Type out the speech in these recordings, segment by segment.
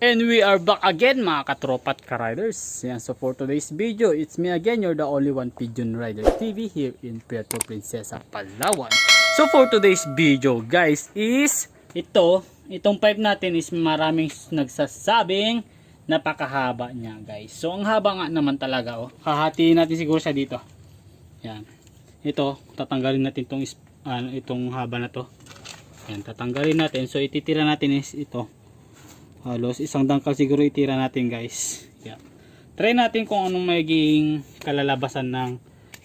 And we are back again mga katropat ka-riders. Yan, so for today's video, it's me again, you're the only one Pigeon Rider TV here in Puerto Princesa, Palawan. So for today's video guys is ito, itong pipe natin is maraming nagsasabing napakahaba niya guys. So ang haba nga naman talaga oh. Hahatiin natin siguro siya dito. Yan. Ito, tatanggalin natin itong, ano, itong haba na to. Yan, tatanggalin natin. So ititira natin is ito halos isang dangkal siguro itira natin guys yeah. try natin kung anong magiging kalalabasan ng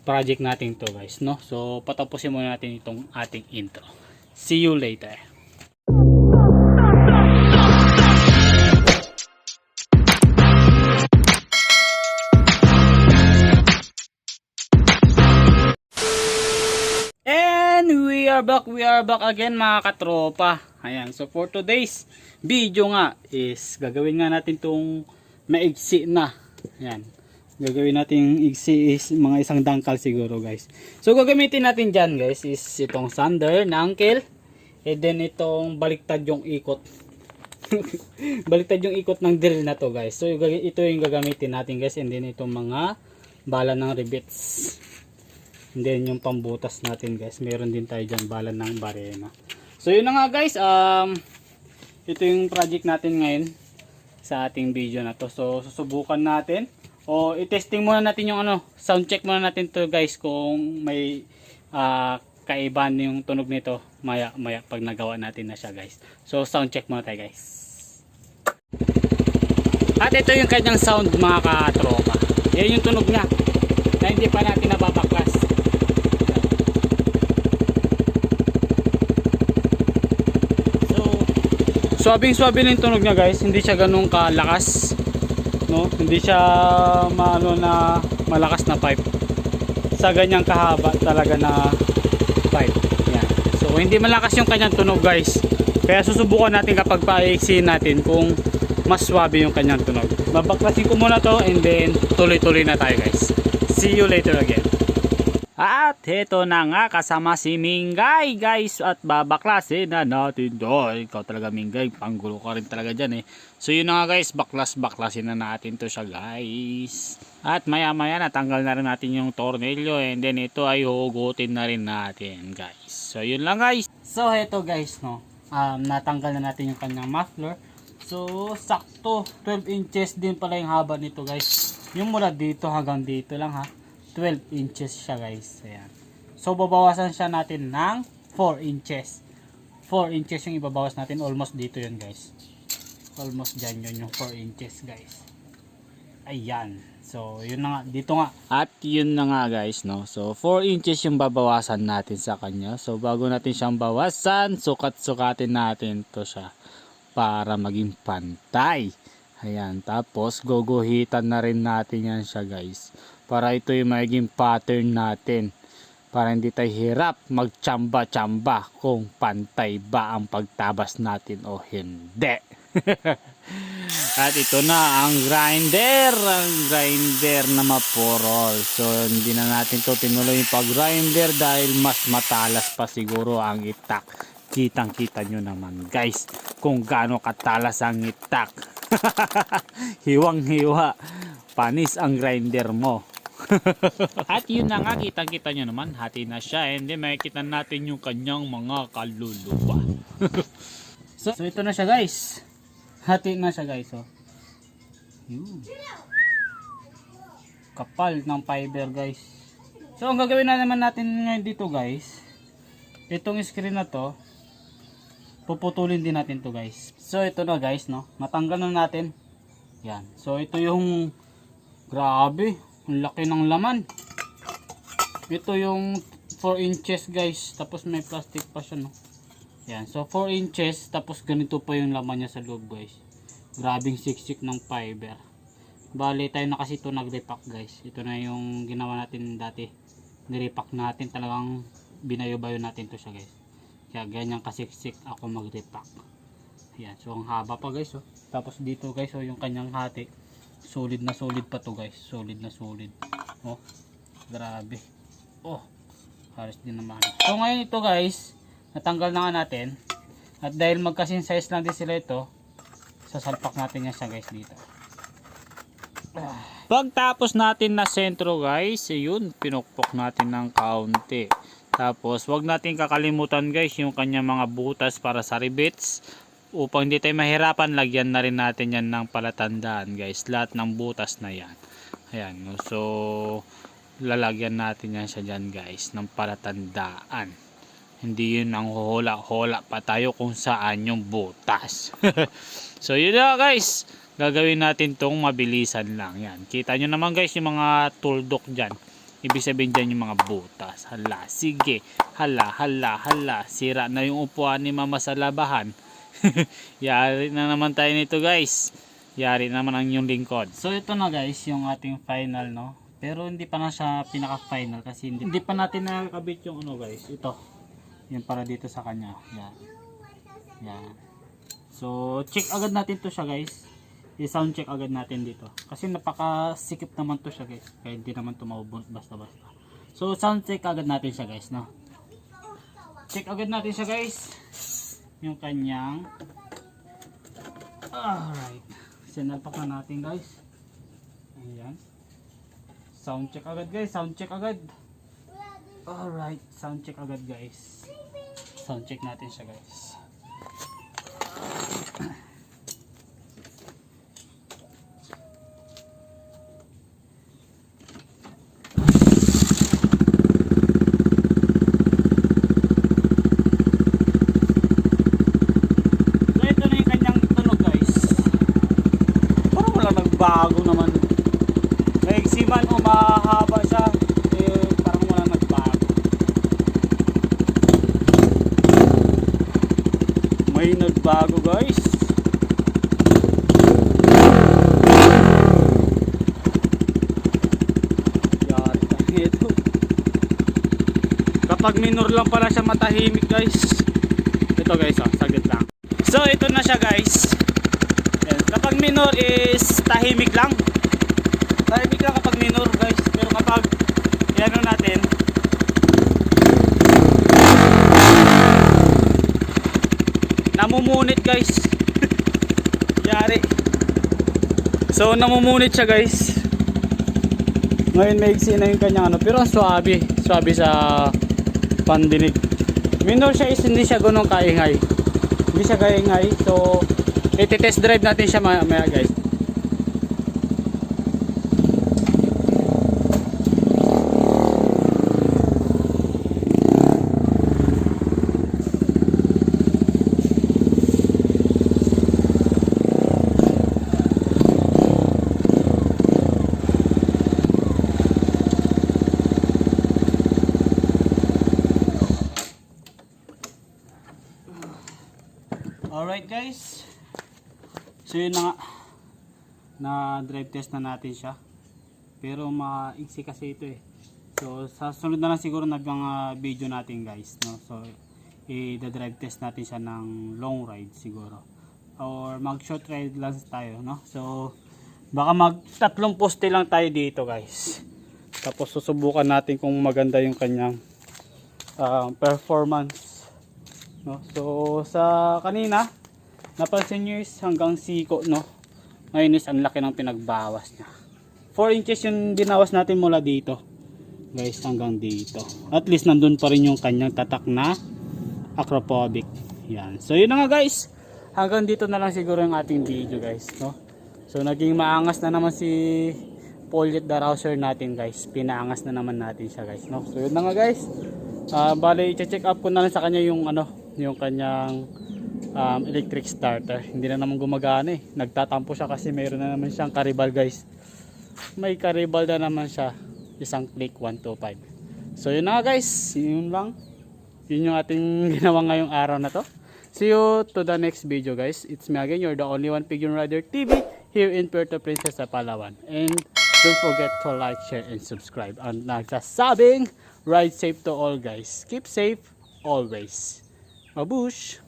project natin to guys no so patapusin muna natin itong ating intro see you later And we are back, we are back again mga katropa. Ayan, so for today's video nga is gagawin nga natin tong maigsi na. Ayan. Gagawin natin igsi is mga isang dangkal siguro guys. So gagamitin natin dyan guys is itong sander na uncle. And then itong baliktad yung ikot. baliktad yung ikot ng drill na to guys. So ito yung gagamitin natin guys. And then itong mga bala ng rivets. And then yung pambutas natin guys, meron din tayo dyan bala ng barena. So yun na nga guys, um, ito yung project natin ngayon sa ating video na to. So susubukan natin o i-testing muna natin yung ano, sound check muna natin to guys kung may ah, kaibahan yung tunog nito maya maya pag nagawa natin na siya guys. So sound check muna tayo guys. At ito yung kanyang sound mga katropa. Yan yung tunog niya na hindi pa natin nababaklas. So, swabing-swabe na yung tunog niya guys. Hindi siya ganun kalakas. No? Hindi siya maano na malakas na pipe. Sa ganyang kahaba talaga na pipe. Yan. So, hindi malakas yung kanyang tunog guys. Kaya susubukan natin kapag paiksin natin kung mas swabe yung kanyang tunog. Babaklasin ko muna to and then tuloy-tuloy na tayo guys. See you later again. At heto na nga kasama si Mingay guys at babaklasin na natin to. Ikaw talaga Mingay, panggulo ka rin talaga dyan eh. So yun nga guys, baklas baklasin na natin to siya guys. At maya maya natanggal na rin natin yung tornilyo and then ito ay hugutin na rin natin guys. So yun lang guys. So heto guys no, um, natanggal na natin yung kanyang muffler. So sakto 12 inches din pala yung haba nito guys. Yung mula dito hanggang dito lang ha. 12 inches siya guys. Ayan. So babawasan siya natin ng 4 inches. 4 inches yung ibabawas natin. Almost dito yun guys. Almost dyan yun yung 4 inches guys. Ayan. So yun na nga. Dito nga. At yun na nga guys no. So 4 inches yung babawasan natin sa kanya. So bago natin siyang bawasan, sukat-sukatin natin to siya. Para maging pantay. Ayan. Tapos guguhitan na rin natin yan siya guys para ito yung magiging pattern natin. Para hindi tayo hirap magtsamba-tsamba kung pantay ba ang pagtabas natin o hindi. At ito na ang grinder ang grinder na mapurol so hindi na natin to tinuloy yung pag grinder dahil mas matalas pa siguro ang itak. Kitang kita nyo naman guys kung gaano katalas ang itak. Hiwang hiwa panis ang grinder mo at yun na nga, kitang-kita nyo naman, hati na siya. And then makikita natin yung kanyang mga kaluluwa. so, so, ito na siya guys. Hati na siya guys. Oh. Kapal ng fiber guys. So, ang gagawin na naman natin ngayon dito guys, itong screen na to, puputulin din natin to guys. So, ito na guys, no? Natanggal na natin. Yan. So, ito yung, grabe, ang laki ng laman. Ito yung 4 inches guys. Tapos may plastic pa siya no. Yan. So 4 inches. Tapos ganito pa yung laman niya sa loob guys. Grabing siksik ng fiber. Bali tayo na kasi ito nag-repack guys. Ito na yung ginawa natin dati. Nirepack natin. Talagang binayo-bayo natin to siya guys. Kaya ganyan kasiksik ako mag-repack. Yan. So ang haba pa guys oh. Tapos dito guys oh yung kanyang hati solid na solid pa to guys solid na solid oh grabe oh halos din naman so ngayon ito guys natanggal na nga natin at dahil magkasing size lang din sila ito sasalpak natin yan siya guys dito. Pagtapos natin na sentro guys, yun, pinukpok natin ng kaunti. Tapos, wag natin kakalimutan guys yung kanya mga butas para sa rivets. Upang hindi tayo mahirapan, lagyan na rin natin yan ng palatandaan guys. Lahat ng butas na yan. Ayan, so lalagyan natin yan siya dyan guys ng palatandaan. Hindi yun ang hola-hola pa tayo kung saan yung butas. so yun na guys. Gagawin natin tong mabilisan lang. Yan. Kita nyo naman guys yung mga tuldok dyan. Ibig sabihin dyan yung mga butas. Hala, sige. Hala, hala, hala. Sira na yung upuan ni mama sa labahan. Yari na naman tayo nito guys. Yari naman ang yung lingkod. So ito na guys yung ating final no. Pero hindi pa na siya pinaka final kasi hindi, hindi pa natin nakakabit yung ano guys. Ito. Yan para dito sa kanya. Yan. Yan. So check agad natin to siya guys. I-sound check agad natin dito. Kasi napakasikip naman to siya guys. Kaya hindi naman to maubos basta-basta. So sound check agad natin siya guys no. Check agad natin siya guys. Yung kanyang Alright. Sinalpak na natin guys. Ayan. Sound check agad guys. Sound check agad. Alright. Sound check agad guys. Sound check natin siya guys. So ito na yung kanyang tunog guys. Parang wala nagbago naman. Maigsi man o mahaba siya, eh parang wala nagbago. May nagbago guys. Yari ito. Kapag minor lang pala siya matahimik guys. Ito guys, oh, saglit lang. So ito na siya guys. Kapag minor is tahimik lang. Tahimik lang kapag minor guys. Pero kapag ano natin. Namumunit guys. Yari. So namumunit siya guys. Ngayon may na yung kanyang ano. Pero swabe. Swabe sa pandinig. Minor siya is hindi siya ganun kaingay. Hindi siya kaingay. So, iti-test drive natin siya maya, maya guys. Alright guys. So yun na nga. Na drive test na natin siya. Pero maiksi kasi ito eh. So sa sunod na lang siguro na mga video natin guys. No? So i-drive test natin siya ng long ride siguro. Or mag short ride lang tayo. No? So baka mag tatlong poste lang tayo dito guys. Tapos susubukan natin kung maganda yung kanyang ah, performance no so sa kanina napansin nyo is hanggang siko no? Ngayon is ang laki ng pinagbawas niya. 4 inches yung binawas natin mula dito. Guys hanggang dito. At least nandun pa rin yung kanyang tatak na acrophobic yan. So yun na nga guys. Hanggang dito na lang siguro yung ating video guys no? So naging maangas na naman si Poliet the rouser natin guys. Pinaangas na naman natin siya guys no? So yun na nga guys. Ah, bale i-check up ko na lang sa kanya yung ano, yung kanyang um, electric starter. Hindi na naman gumagana eh. Nagtatampo siya kasi mayroon na naman siyang karibal guys. May karibal na naman siya. Isang click 125. So yun na guys, yun lang. Yun yung ating ginawa ngayong araw na to. See you to the next video guys. It's me again, you're the only one Pigeon Rider TV here in Puerto Princesa, Palawan. And don't forget to like, share, and subscribe. And nagsasabing, ride safe to all guys. Keep safe always. Mabush!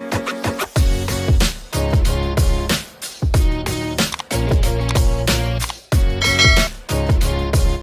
Bye.